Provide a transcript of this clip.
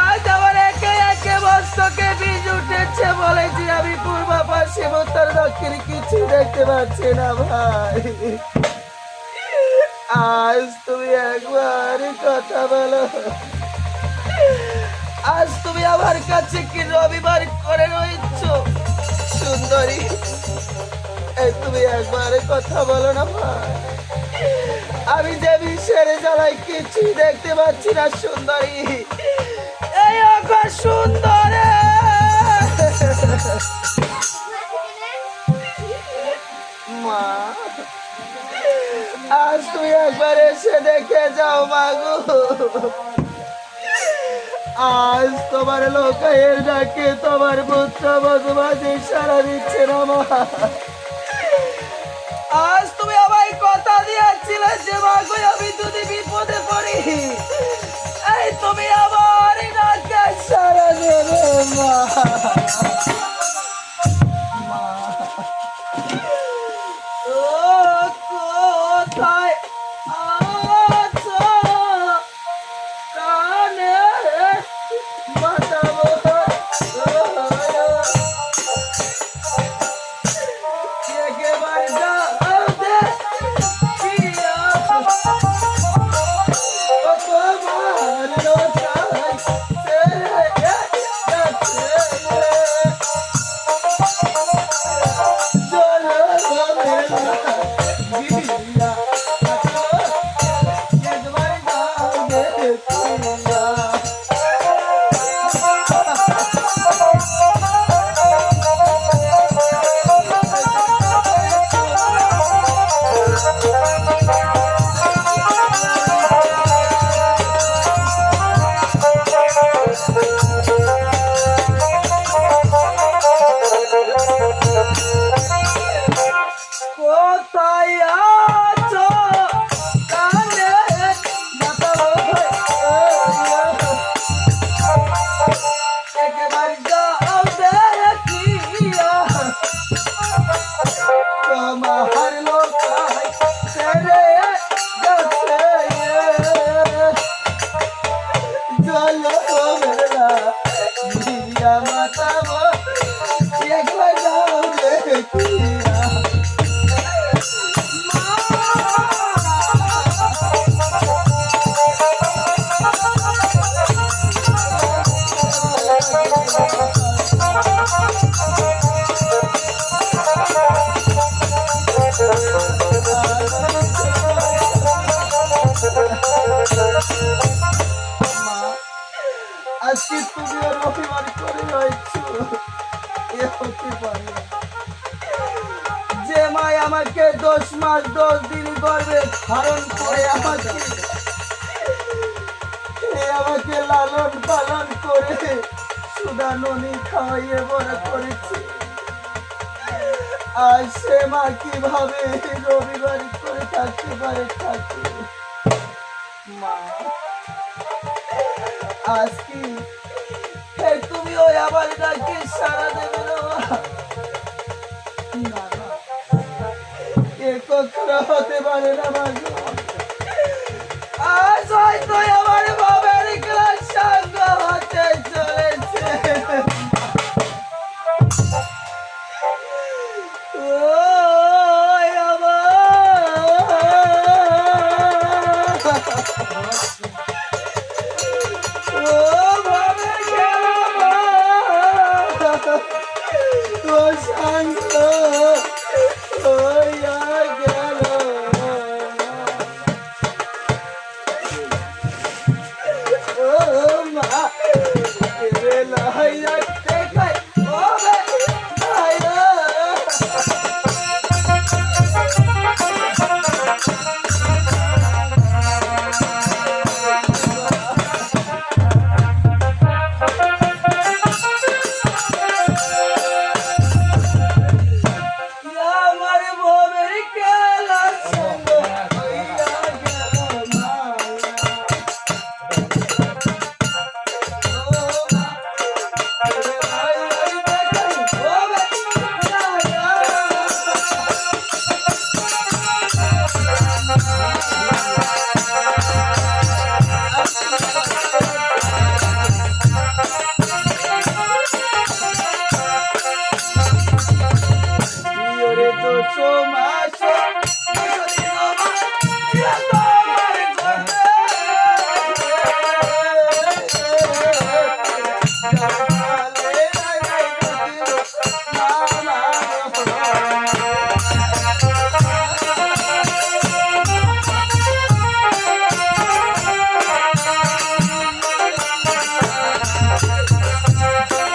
আজ আমার একে একে মস্তকে বীজ উঠেছে বলেছি আমি পূর্ব পাশে মোত্তর দক্ষিণ কিছু দেখতে পাচ্ছি না ভাই। আজ তুমি একবার কথা বলো। আজ তুমি আমার কাছে কি রবিবার করে রয়েছ? সুন্দরী তুমি একবার কথা বলো না ভাই। আমি যে বিশ্বের জ্বালাই কিছুই দেখতে পাচ্ছি না, সুন্দরী। এই আকাশ সুন্দরে মা, আজ তুই একবার এসে দেখে যাও মাগু আজ তোমার লোকের ডাকে তোমার পুত্র বধুবাজে সারা দিচ্ছে না মা। মা, আজকে তুমি আর করে যে মাই আমাকে দশ মাস দশ দিন গর্বে ধারণ করে আমাকে আমাকে লালন পালন করে সুদা ননি খাওয়াইয়ে বড় করেছে। আর সে মা কীভাবে রবিবার করে থাকতে পারে থাকে আজ কি তুমি ওই আমার ডাকে সারা দেবে না? কখনো হতে পারে না মা Santo, Santo.